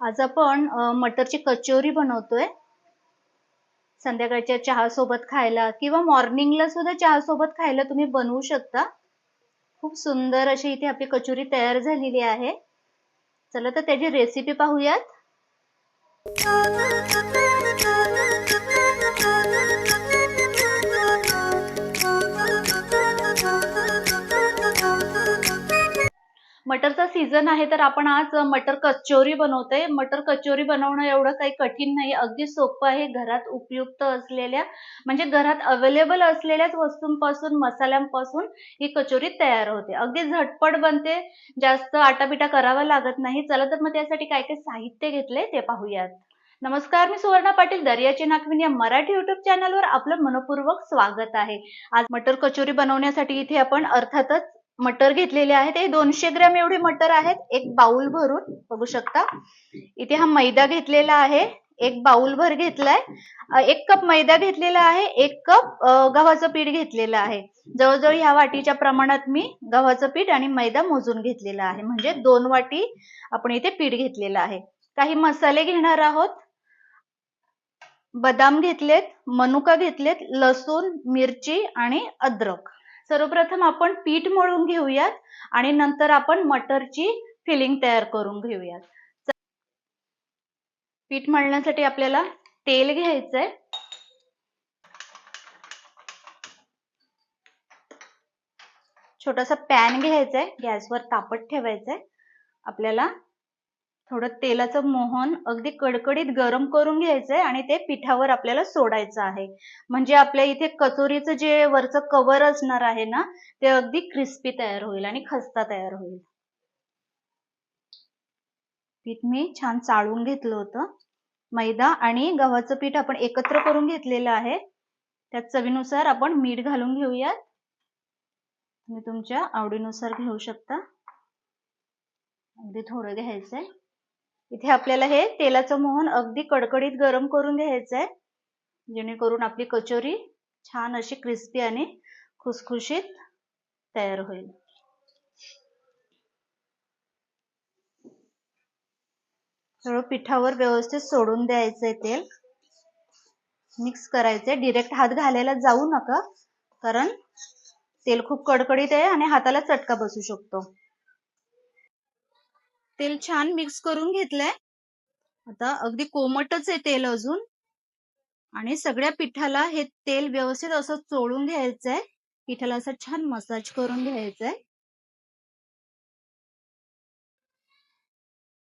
आज आपण मटरची कचोरी बनवतोय. संध्याकाळच्या चहा सोबत खायला किंवा मॉर्निंगला सुद्धा चहा सोबत खायला तुम्ही बनवू शकता. खूप सुंदर अशी इथे आपली कचोरी तयार झालेली आहे. चला तर त्याची रेसिपी पाहूयात. मटरचा सीझन आहे तर आपण आज मटर कचोरी बनवतोय. मटर कचोरी बनवणं एवढं काही कठीण नाही. अगदी सोपं आहे. घरात उपयुक्त असलेल्या म्हणजे घरात अवेलेबल असलेल्याच वस्तूंपासून मसाल्यांपासून ही कचोरी तयार होते. अगदी झटपट बनते. जास्त आटापिटा करावा लागत नाही. चला तर मग त्यासाठी काय काय साहित्य घेतले ते पाहूयात. नमस्कार मी सुवर्णा पाटील दर्याची नागविन या मराठी युट्यूब चॅनलवर आपलं मनपूर्वक स्वागत आहे. आज मटर कचोरी बनवण्यासाठी इथे आपण अर्थातच मटर घेतलेले आहेत. हे दोनशे ग्रॅम एवढे मटर आहेत. एक बाउल भरून बघू शकता. इथे हा मैदा घेतलेला आहे. एक बाउल भर घेतलाय. एक कप मैदा घेतलेला आहे. एक कप गव्हाचं पीठ घेतलेलं आहे. जवळजवळ ह्या वाटीच्या प्रमाणात मी गव्हाचं पीठ आणि मैदा मोजून घेतलेला आहे. म्हणजे दोन वाटी आपण इथे पीठ घेतलेलं आहे. काही मसाले घेणार आहोत. बदाम घेतलेत मनुका घेतलेत लसूण मिरची आणि अद्रक. सर्वप्रथम आपण पीठ मळून घेऊयात आणि नंतर आपण मटरची फिलिंग तयार करून घेऊयात. पीठ मळण्यासाठी आपल्याला तेल घ्यायचंय. छोटासा पॅन घ्यायचाय. गॅसवर तापत ठेवायचंय. आपल्याला थोडं तेलाचं मोहन अगदी कडकडीत गरम करून घ्यायचंय आणि ते पिठावर आपल्याला सोडायचं आहे. म्हणजे आपल्या इथे कचोरीचं जे वरचं कवर असणार आहे ना ते अगदी क्रिस्पी तयार होईल आणि खस्ता तयार होईल. पीठ मी छान चाळून घेतलं होतं. मैदा आणि गव्हाचं पीठ आपण एकत्र करून घेतलेलं आहे. त्यात चवीनुसार आपण मीठ घालून घेऊयात. तुम्ही तुमच्या आवडीनुसार घेऊ शकता. अगदी थोडं घ्यायचंय. इथे आपल्याला हे तेलाचं मोहन अगदी कडकडीत गरम करून घ्यायचंय. जेणेकरून आपली कचोरी छान अशी क्रिस्पी आणि खुसखुशीत तयार होईल. सगळं पिठावर व्यवस्थित सोडून द्यायचंय तेल. मिक्स करायचंय. डिरेक्ट हात घालायला जाऊ नका कारण तेल खूप कडकडीत आहे आणि हाताला चटका बसू शकतो. तेल छान मिक्स करून घेतलंय. आता अगदी कोमटच आहे तेल अजून. आणि सगळ्या पिठाला हे तेल व्यवस्थित असं चोळून घ्यायचंय. पिठाला असं छान मसाज करून घ्यायचंय.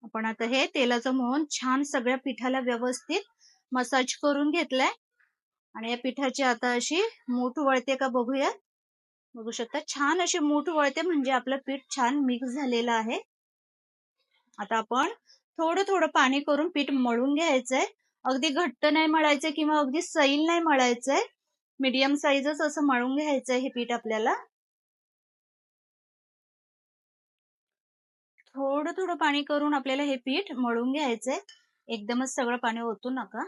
आपण आता हे तेलाचं मोहन छान सगळ्या पिठाला व्यवस्थित मसाज करून घेतलंय. आणि या पिठाची आता अशी मूठ वळते का बघूया बघू शकता छान अशी मूठ वळते म्हणजे आपलं पीठ छान मिक्स झालेलं आहे. आता आपण थोडं थोडं पाणी करून पीठ मळून घ्यायचंय. अगदी घट्ट नाही मळायचंय किंवा अगदी सैल नाही मळायचंय. मीडियम साईजच असं मळून घ्यायचंय हे पीठ आपल्याला. थोडं थोडं पाणी करून आपल्याला हे पीठ मळून घ्यायचंय. एकदमच सगळं पाणी ओतू नका.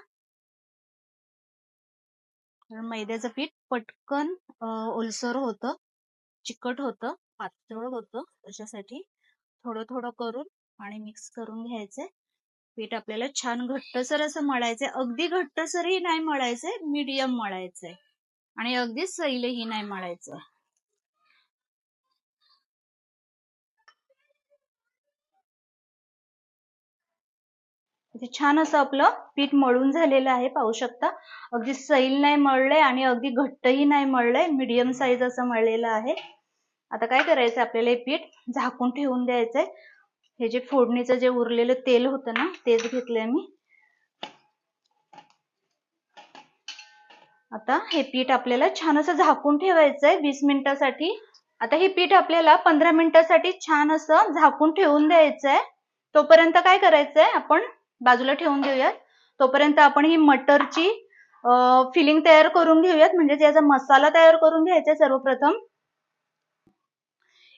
कारण मैद्याचं पीठ पटकन ओलसर होतं चिकट होतं पातळ होतं. त्याच्यासाठी थोडं थोडं करून आणि मिक्स करून घ्यायचंय. पीठ आपल्याला छान घट्टसर असं मळायचंय. अगदी घट्टसरही नाही मळायचंय मीडियम मळायचंय. आणि अगदी सैलही नाही मळायचंय इथे छान असं आपलं पीठ मळून झालेलं आहे पाहू शकता. अगदी सैल नाही मळलंय आणि अगदी घट्टही नाही मळलंय. मीडियम साईज असं मळलेलं आहे. आता काय करायचं आपल्याला हे पीठ झाकून ठेवून द्यायचंय. हे जे फोडणीचं जे उरलेलं तेल होतं ना तेच घेतलंय मी. आता हे पीठ आपल्याला छान असं झाकून ठेवायचंय वीस मिनिटासाठी. आता हे पीठ आपल्याला पंधरा मिनिटासाठी छान असं झाकून ठेवून द्यायचंय. तोपर्यंत काय करायचंय आपण? बाजूला ठेवून देऊयात. तोपर्यंत आपण ही मटरची फिलिंग तयार करून घेऊयात. म्हणजे त्याचा मसाला तयार करून घ्यायचा आहे सर्वप्रथम.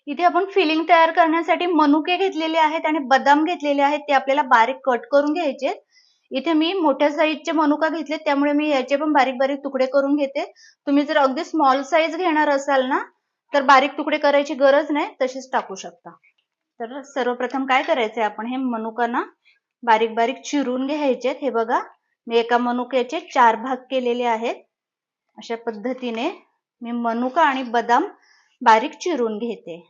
इथे आपण फिलिंग तयार करण्यासाठी मनुके घेतलेले आहेत आणि बदाम घेतलेले आहेत. ते आपल्याला बारीक कट करून घ्यायचे इथे मी मोठ्या साईजचे मनुका घेतले त्यामुळे मी याचे पण बारीक बारीक तुकडे करून घेते. तुम्ही जर अगदी स्मॉल साईज घेणार असाल ना तर बारीक तुकडे करायची गरज नाही. तसेच टाकू शकता. तर सर्वप्रथम काय करायचंय आपण? हे मनुकांना बारीक बारीक चिरून घ्यायचेत हे बघा मी एका मनुक्याचे चार भाग केलेले आहेत. अशा पद्धतीने मी मनुका आणि बदाम बारीक चिरून घेते.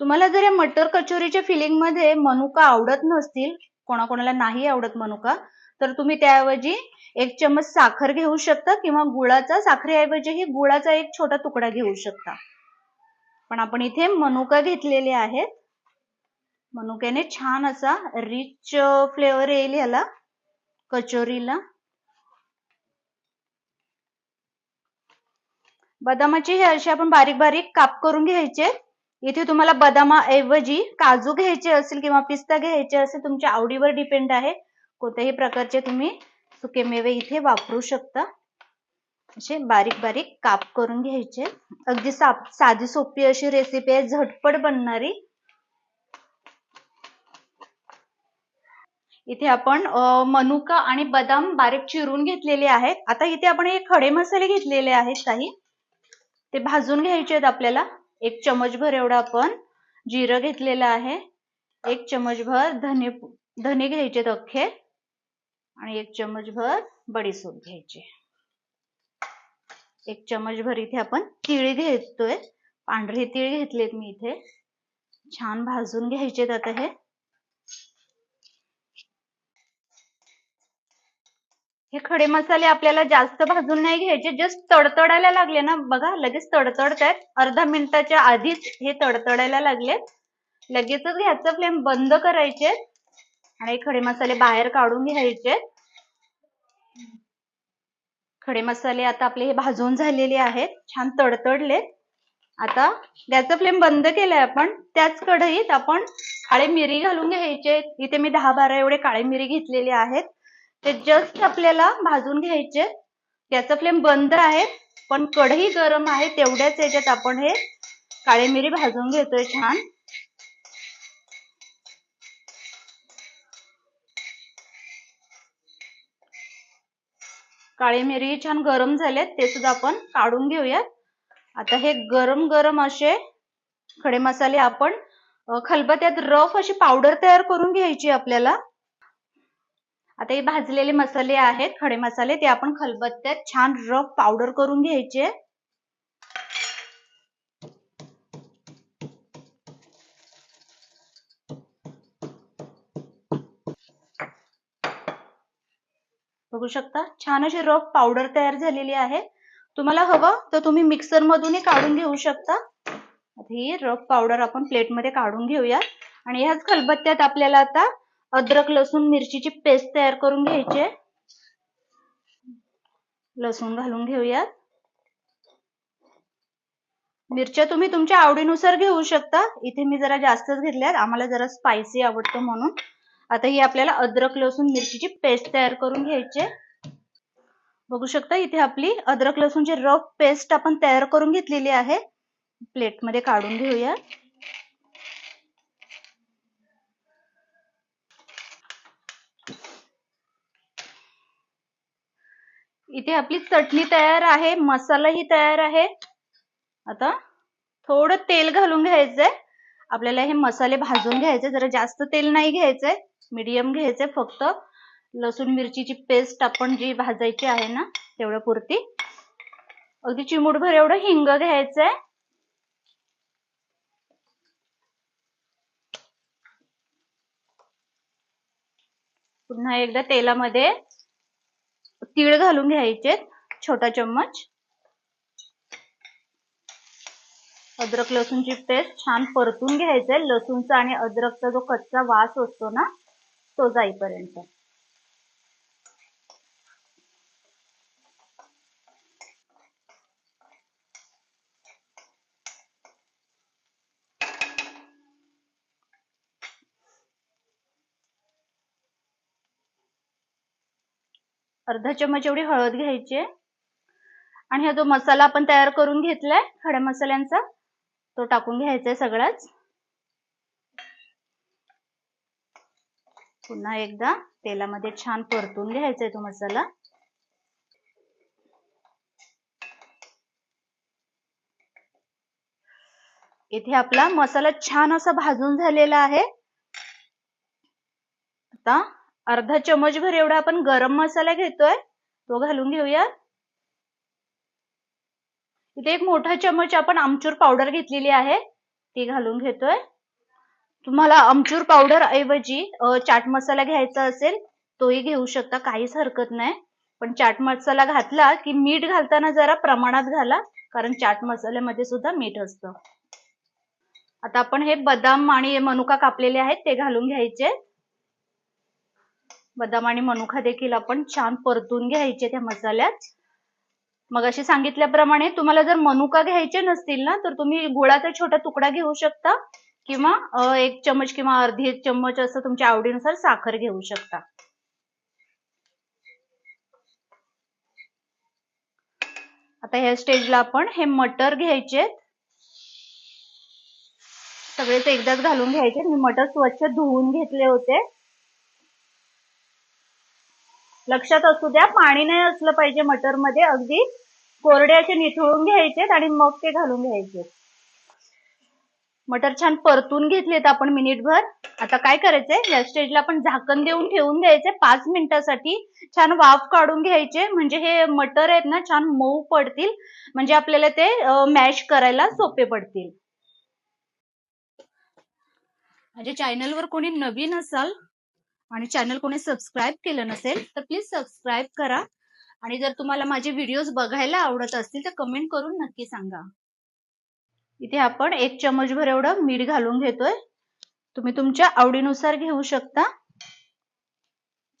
तुम्हाला जर या मटर कचोरीच्या फिलिंगमध्ये मनुका आवडत नसतील कोणाकोणाला नाही आवडत मनुका तर तुम्ही त्याऐवजी एक चमच साखर घेऊ शकता किंवा गुळाचा साखरेऐवजीही गुळाचा एक छोटा तुकडा घेऊ शकता. पण आपण इथे मनुका घेतलेले आहेत. मनुक्याने छान असा रिच फ्लेवर येईल याला कचोरीला. बदामाचे हे असे आपण बारीक बारीक काप करून घ्यायचे. इथे तुम्हाला बदामाऐवजी काजू घ्यायचे असेल किंवा पिस्ता घ्यायचे असेल तुमच्या आवडीवर डिपेंड आहे. कोणत्याही प्रकारचे तुम्ही सुके मेवे इथे वापरू शकता. असे बारीक बारीक काप करून घ्यायचे. अगदी साप साधी सोपी अशी रेसिपी आहे झटपट बनणारी. इथे आपण मनुका आणि बदाम बारीक चिरून घेतलेले आहेत. आता इथे आपण हे खडे मसाले घेतलेले आहेत काही. ते भाजून घ्यायचे आहेत आपल्याला. एक चमचभर एवढा आपण जिरं घेतलेलं आहे. एक चमचभर धने धने घ्यायचे अख्खे आणि एक चमचभर बडीसोप घ्यायचे. एक चमचभर इथे आपण तिळ घेतोय. पांढरी तीळ घेतलेत मी इथे. छान भाजून घ्यायचेत आता हे. हे खडे मसाले आपल्याला जास्त भाजून नाही घ्यायचे जस्ट तडतडायला लागले ना. बघा लगेच तडतडतायत. अर्धा मिनिटाच्या आधीच हे तडतडायला लागले लगेचच ह्याचं फ्लेम बंद करायचे. आणि खडे मसाले बाहेर काढून घ्यायचे. खडे मसाले आता आपले हे भाजून झालेले आहेत. छान तडतडले आता गॅसचा फ्लेम बंद केलाय आपण. त्याच कढईत आपण काळे मिरी घालून घ्यायचे. इथे मी दहा बारा एवढे काळे मिरी घेतलेले आहेत. ते जस्ट आपल्याला भाजून घ्यायचे. त्याचा फ्लेम बंद आहे पण कढई गरम आहे तेवढ्याच याच्यात आपण हे काळे मिरी भाजून घेतोय छान. काळे मिरी छान गरम झालेत ते सुद्धा आपण काढून घेऊयात. आता हे गरम गरम असे खडे मसाले आपण खलबत्यात रफ अशी पावडर तयार करून घ्यायची आपल्याला. आता हे भाजलेले मसाले आहेत खडे मसाले ते आपण खलबत्त्यात छान रफ पावडर करून घ्यायचे. बघू शकता छान अशी रफ पावडर तयार झालेली आहे. तुम्हाला हवं तर तुम्ही मिक्सर मधूनही काढून घेऊ शकता. ही रफ पावडर आपण प्लेटमध्ये काढून घेऊया. आणि ह्याच खलबत्त्यात आपल्याला आता अद्रक लसूण मिरचीची पेस्ट तयार करून घ्यायची. लसूण घालून घेऊयात. मिरच्या तुम्ही तुमच्या आवडीनुसार घेऊ शकता. इथे मी जरा जास्तच घेतल्यात. आम्हाला जरा स्पायसी आवडतं म्हणून. आता ही आपल्याला अद्रक लसूण मिरचीची पेस्ट तयार करून घ्यायची. बघू शकता इथे आपली अद्रक लसूणची रफ पेस्ट आपण तयार करून घेतलेली आहे. प्लेटमध्ये काढून घेऊया. इथे आपली चटणी तयार आहे मसालाही तयार आहे. आता थोडं तेल घालून घ्यायचंय. आपल्याला हे मसाले भाजून घ्यायचे जरा जास्त तेल नाही घ्यायचंय मीडियम घ्यायचंय फक्त. लसूण मिरचीची पेस्ट आपण जी भाजायची आहे ना तेवढ्या पुरती. अगदी चिमूटभर एवढं हिंग घ्यायचंय. पुन्हा एकदा तेलामध्ये तीळ घालून घ्यायचे छोटा चम्मच. अद्रक लसूणची पेस्ट छान परतून घ्यायचंय. लसूणचा आणि अद्रकचा जो कच्चा वास असतो ना तो जाईपर्यंत. अर्धा चम्मच एवढी हळद घ्यायची आणि हा जो मसाला आपण तयार करून घेतलाय खड्या मसाल्यांचा तो टाकून घ्यायचा आहे सगळाच. पुन्हा एकदा तेलामध्ये छान परतून घ्यायचा आहे तो मसाला. इथे आपला मसाला छान असा भाजून झालेला आहे. आता अर्धा चमचभर एवढा आपण गरम मसाला घेतोय. तो घालून घेऊया. इथे एक मोठा चमच आपण आमचूर पावडर घेतलेली आहे. ती घालून घेतोय. तुम्हाला आमचूर पावडर ऐवजी चाट मसाला घ्यायचा असेल तोही घेऊ शकता. काहीच हरकत नाही. पण चाट मसाला घातला की मीठ घालताना जरा प्रमाणात घाला कारण चाट मसाल्यामध्ये सुद्धा मीठ असतं. आता आपण हे बदाम आणि मनुका कापलेले आहेत ते घालून घ्यायचे. बदाम आणि मनुका देखील आपण छान परतून घ्यायचे त्या मसाल्यात. मग अशी सांगितल्याप्रमाणे तुम्हाला जर मनुका घ्यायचे नसतील ना तर तुम्ही गुळाचा छोटा तुकडा घेऊ शकता किंवा एक चमच किंवा अर्धी एक चम्मच असं तुमच्या आवडीनुसार साखर घेऊ शकता. आता ह्या स्टेजला आपण हे मटर घ्यायचे. सगळेच एकदाच घालून घ्यायचे. मी मटर स्वच्छ धुवून घेतले होते. लक्षात असू द्या पाणी नाही असलं पाहिजे मटरमध्ये अगदी कोरडे असे निथळून घ्यायचेत आणि मग ते घालून घ्यायचे मटर छान परतून घेतलेत आपण मिनिटभर. आता काय करायचंय? या स्टेजला आपण झाकण देऊन ठेवून द्यायचे. पाच मिनिटासाठी छान वाफ काढून घ्यायचे. म्हणजे हे मटर आहेत ना छान मऊ पडतील. म्हणजे आपल्याला ते मॅश करायला सोपे पडतील. म्हणजे माझ्या चॅनलवर कोणी नवीन असाल आणि चॅनल कोणी सबस्क्राईब केलं नसेल तर प्लीज सबस्क्राईब करा. आणि जर तुम्हाला माझे व्हिडिओज बघायला आवडत असतील तर कमेंट करून नक्की सांगा. इथे आपण एक चमचभर एवढं मीठ घालून घेतोय. तुम्ही तुमच्या आवडीनुसार घेऊ शकता.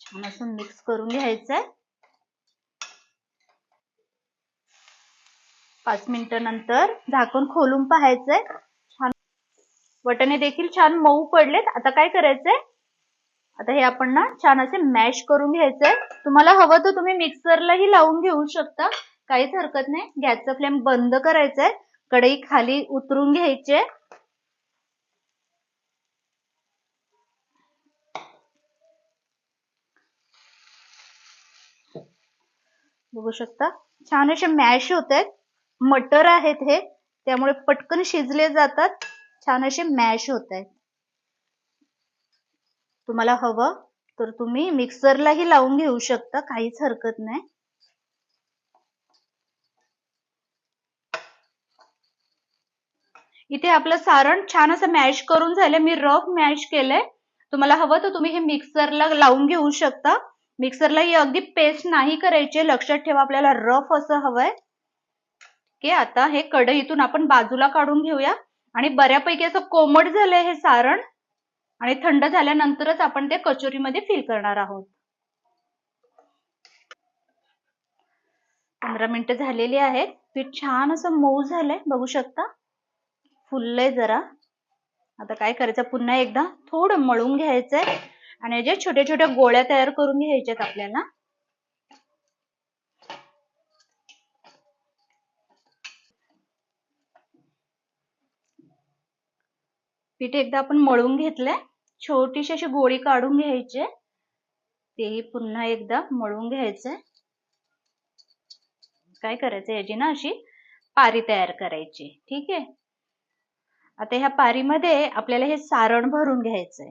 छान असं मिक्स करून घ्यायचंय. पाच मिनिटं नंतर झाकण खोलून पाहायचंय. छान वटणे देखील छान मऊ पडलेत. आता काय करायचंय? आता हे आपण ना छान असे मॅश करून घ्यायचंय. तुम्हाला हवं तर तुम्ही मिक्सरलाही लावून घेऊ शकता. काहीच हरकत नाही. गॅसचा फ्लेम बंद करायचाय. कढई खाली उतरून घ्यायचे बघू शकता. छान असे मॅश होत आहेत मटर आहेत हे. त्यामुळे पटकन शिजले जातात. छान असे मॅश होत आहेत तुम्हाला हवं तर तुम्ही मिक्सरलाही लावून घेऊ शकता काहीच हरकत नाही. इथे आपलं सारण छान असं मॅश करून झालंय मी रफ मॅश केलंय. तुम्हाला हवं तर तुम्ही हे मिक्सरला लावून घेऊ शकता. मिक्सरला ही अगदी पेस्ट नाही करायची लक्षात ठेवा आपल्याला रफ असं हवंय. की आता हे कढईतून आपण बाजूला काढून घेऊया. आणि बऱ्यापैकी असं कोमट झालंय हे सारण. आणि थंड झाल्यानंतरच आपण ते कचोरीमध्ये फिल करणार आहोत. पंधरा मिनिटं झालेली आहेत. पीठ छान असं मऊ झालंय बघू शकता. फुललंय जरा. आता काय करायचं? पुन्हा एकदा थोडं मळून घ्यायचंय. आणि याच्या छोट्या छोट्या गोळ्या तयार करून घ्यायच्यात आपल्याला. पीठ एकदा आपण मळून घेतलंय. छोटीशी अशी गोळी काढून घ्यायची. तेही पुन्हा एकदा मळून घ्यायचंय काय करायचं याची ना अशी पारी तयार करायची. ठीक आहे? आता ह्या पारीमध्ये आपल्याला हे सारण भरून घ्यायचंय.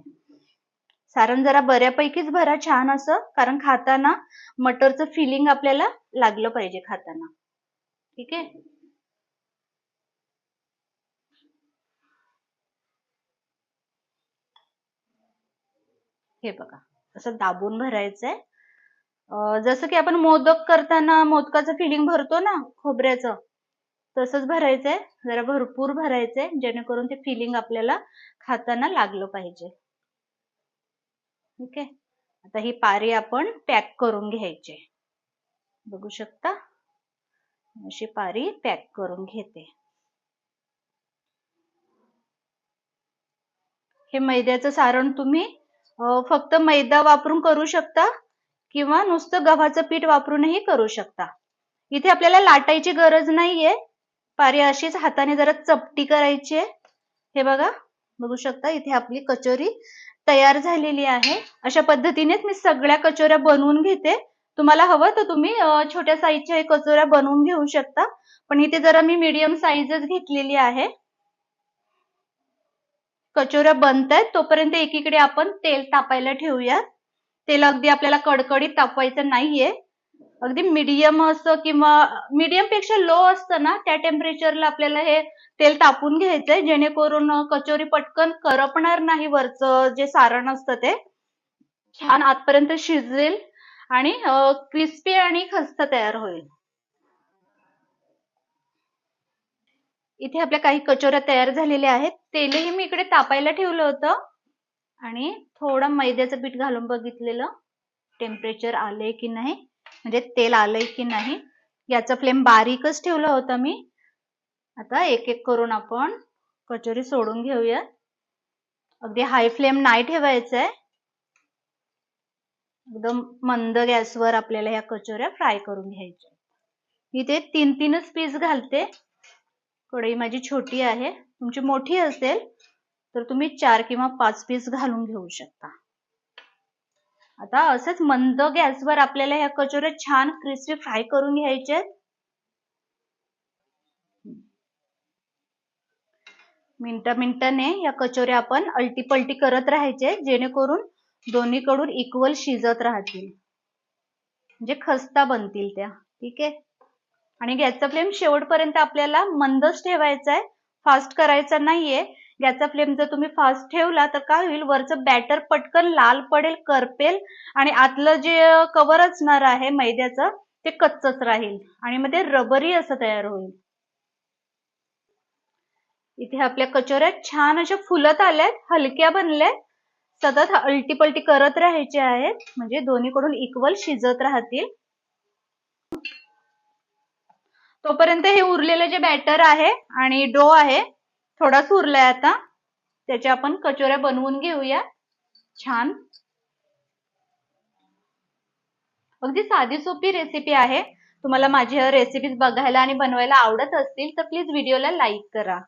सारण जरा बऱ्यापैकीच भरा छान असं कारण खाताना मटरचं फिलिंग आपल्याला लागलं पाहिजे खाताना. ठीक आहे? हे बघा असं दाबून भरायचंय. जसं की आपण मोदक करताना मोदकाचं फिलिंग भरतो ना खोबऱ्याचं तसंच भरायचंय. जरा भरपूर भरायचंय जेणेकरून ते फिलिंग आपल्याला खाताना लागलं पाहिजे. ठीक आहे आता ही पारी आपण पॅक करून घ्यायची. बघू शकता? अशी पारी पॅक करून घेते. हे मैद्याचं सारण तुम्ही फक्त मैदा वापरून करू शकता किंवा नुसतं गव्हाचं पीठ वापरूनही करू शकता. इथे आपल्याला लाटायची गरज नाहीये. पारी अशीच हाताने जरा चपटी करायची आहे. हे बघा बघू शकता इथे आपली कचोरी तयार झालेली आहे. अशा पद्धतीनेच मी सगळ्या कचोऱ्या बनवून घेते. तुम्हाला हवं तर तुम्ही छोट्या साईजच्या कचोऱ्या बनवून घेऊ शकता. पण इथे जरा मी मीडियम साईजच घेतलेली आहे. कचोऱ्या बनतायत तोपर्यंत एकीकडे आपण तेल तापायला ठेवूयात. तेल अगदी आपल्याला कडकडीत तापवायचं नाहीये. अगदी मीडियम असं किंवा मीडियमपेक्षा लो असतं ना त्या टेम्परेचरला आपल्याला हे तेल तापून घ्यायचंय जेणेकरून कचोरी पटकन करपणार नाही वरचं जे सारण असतं ते. छान आतपर्यंत शिजेल आणि क्रिस्पी आणि खस्त तयार होईल. इथे आपल्या काही कचोऱ्या तयार झालेल्या आहेत. तेलही मी इकडे तापायला ठेवलं होतं. आणि थोडं मैद्याचं पीठ घालून बघितलेलं. टेम्परेचर आलंय की नाही? म्हणजे तेल आलंय की नाही? याचा फ्लेम बारीकच ठेवलं होता मी. आता एक एक करून आपण कचोरी सोडून घेऊया अगदी हाय फ्लेम नाही ठेवायचं आहे एकदम मंद गॅसवर आपल्याला ह्या कचोऱ्या फ्राय करून घ्यायच्या इथे तीन तीनच पीस घालते. कढई माझी छोटी आहे. तुमची मोठी असेल तर तुम्ही चार किंवा पाच पीस घालून घेऊ शकता. आता असंच मंद गॅसवर आपल्याला ह्या कचोऱ्या छान क्रिस्पी फ्राय करून घ्यायचे मिनट मिनटाने या कचोऱ्या आपण अल्टीपल्टी करत राहायचे जेणेकरून दोन्हीकडून इक्वल शिजत राहतील. म्हणजे खस्ता बनतील त्या. ठीक आहे? आणि गॅसचा फ्लेम शेवटपर्यंत आपल्याला मंदच ठेवायचा आहे फास्ट करायचा नाहीये. गॅसचा फ्लेम जर तुम्ही फास्ट ठेवला तर काय होईल? वरचं बॅटर पटकन लाल पडेल करपेल आणि आतलं जे कवर असणार आहे मैद्याचं ते कच्चच राहील आणि मग ते रबरी असं तयार होईल. इथे आपल्या कचोऱ्या छान अशा फुलत आल्यात हलक्या बनल्यात. सतत अल्टीपलटी करत राहायचे आहेत. म्हणजे दोन्हीकडून इक्वल शिजत राहतील. तोपर्यंत हे उरलेलं जे बॅटर आहे आणि डो आहे थोडाच उरलाय आता. त्याच्या आपण कचोऱ्या बनवून घेऊया. छान. अगदी साधी सोपी रेसिपी आहे. तुम्हाला माझी रेसिपीज बघायला आणि बनवायला आवडत असतील तर प्लीज व्हिडिओला लाईक करा.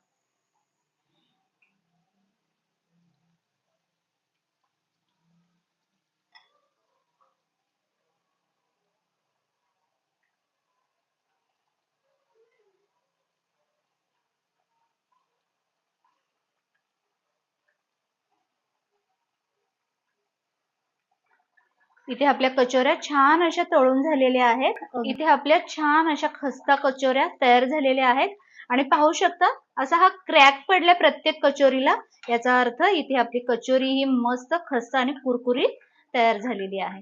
इथे आपल्या कचोऱ्या छान अशा तळून झालेल्या आहेत. इथे आपल्या छान अशा खस्ता कचोऱ्या तयार झालेल्या आहेत. आणि पाहू शकता असा हा क्रॅक पडलाय प्रत्येक कचोरीला. याचा अर्थ इथे आपली कचोरी ही मस्त खस्ता आणि कुरकुरीत तयार झालेली आहे.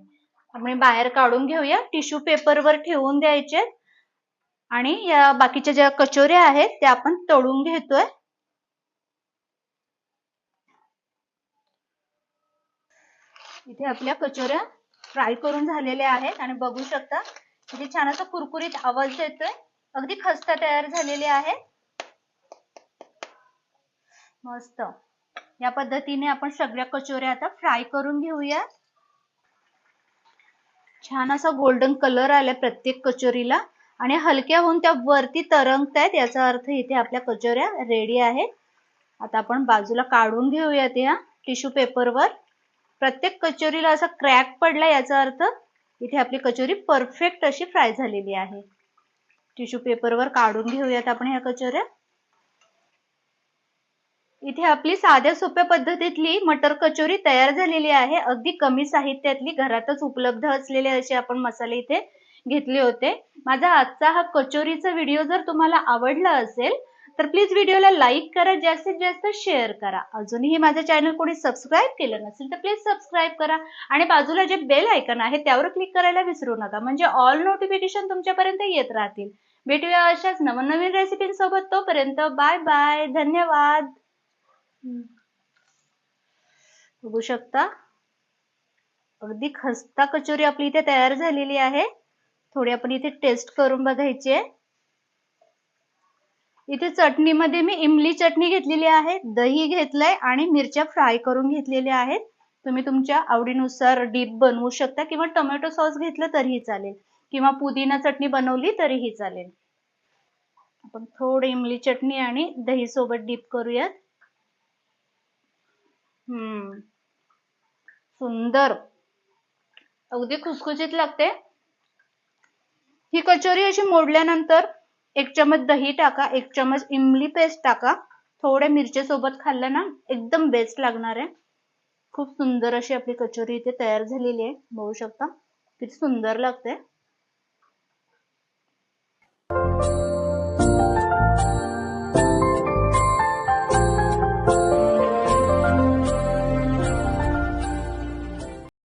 आपण बाहेर काढून घेऊया. टिश्यू पेपरवर ठेवून द्यायचे आणि या बाकीच्या ज्या कचोऱ्या आहेत त्या आपण तळून घेतोय. इथे आपल्या कचोऱ्या फ्राय करून झालेले आहेत आणि बघू शकता किती छान असा कुरकुरीत आवाज येतोय. अगदी खस्ता तयार झालेले आहे मस्त. या पद्धतीने आपण सगळ्या कचोऱ्या आता फ्राय करून घेऊया छान असा गोल्डन कलर आलाय प्रत्येक कचोरीला आणि हलक्या होऊन त्या वरती तरंगतायत याचा अर्थ इथे आपल्या कचोऱ्या रेडी आहेत. आता आपण बाजूला काढून घेऊयात या टिश्यू पेपरवर प्रत्येक कचोरीला असा क्रॅक पडला याचा अर्थ इथे आपली कचोरी परफेक्ट अशी फ्राय झालेली आहे. टिश्यू पेपरवर काढून घेऊयात आपण ह्या कचोऱ्या. इथे आपली साध्या सोप्या पद्धतीतली मटर कचोरी तयार झालेली आहे. अगदी कमी साहित्यातली घरातच उपलब्ध असलेले असे आपण मसाले इथे घेतले होते. माझा आजचा हा कचोरीचा व्हिडिओ जर तुम्हाला आवडला असेल तर प्लीज व्हिडिओला लाईक करा जास्तीत जास्त शेअर करा. अजूनही माझं चॅनल कोणी सबस्क्राईब केलं नसेल तर प्लीज सबस्क्राईब करा. आणि बाजूला जे बेल आयकन आहे त्यावर क्लिक करायला विसरू नका. म्हणजे ऑल नोटिफिकेशन तुमच्यापर्यंत येत राहतील. भेटूया अशाच नवनवीन रेसिपींसोबत तोपर्यंत बाय बाय धन्यवाद. बघू शकता? अगदी खस्ता कचोरी आपली इथे तयार झालेली आहे. थोडी आपण इथे टेस्ट करून बघायची आहे. इथे चटणीमध्ये मी इमली चटणी घेतलेली आहे दही घेतलंय आणि मिरच्या फ्राय करून घेतलेल्या आहेत. तुम्ही तुमच्या आवडीनुसार डीप बनवू शकता किंवा टोमॅटो सॉस घेतलं तरीही चालेल. किंवा पुदिना चटणी बनवली तरीही चालेल. आपण थोडी इमली चटणी आणि दही सोबत डीप करूयात. हम्म. सुंदर. अगदी खुसखुशीत लागते. ही कचोरी अशी मोडल्यानंतर एक चमच दही टाका एक चमच इमली पेस्ट टाका. थोड्या मिरच्या सोबत खाल्लं ना एकदम बेस्ट लागणार आहे. खूप सुंदर अशी आपली कचोरी इथे तयार झालेली आहे बघू शकता. किती सुंदर लागते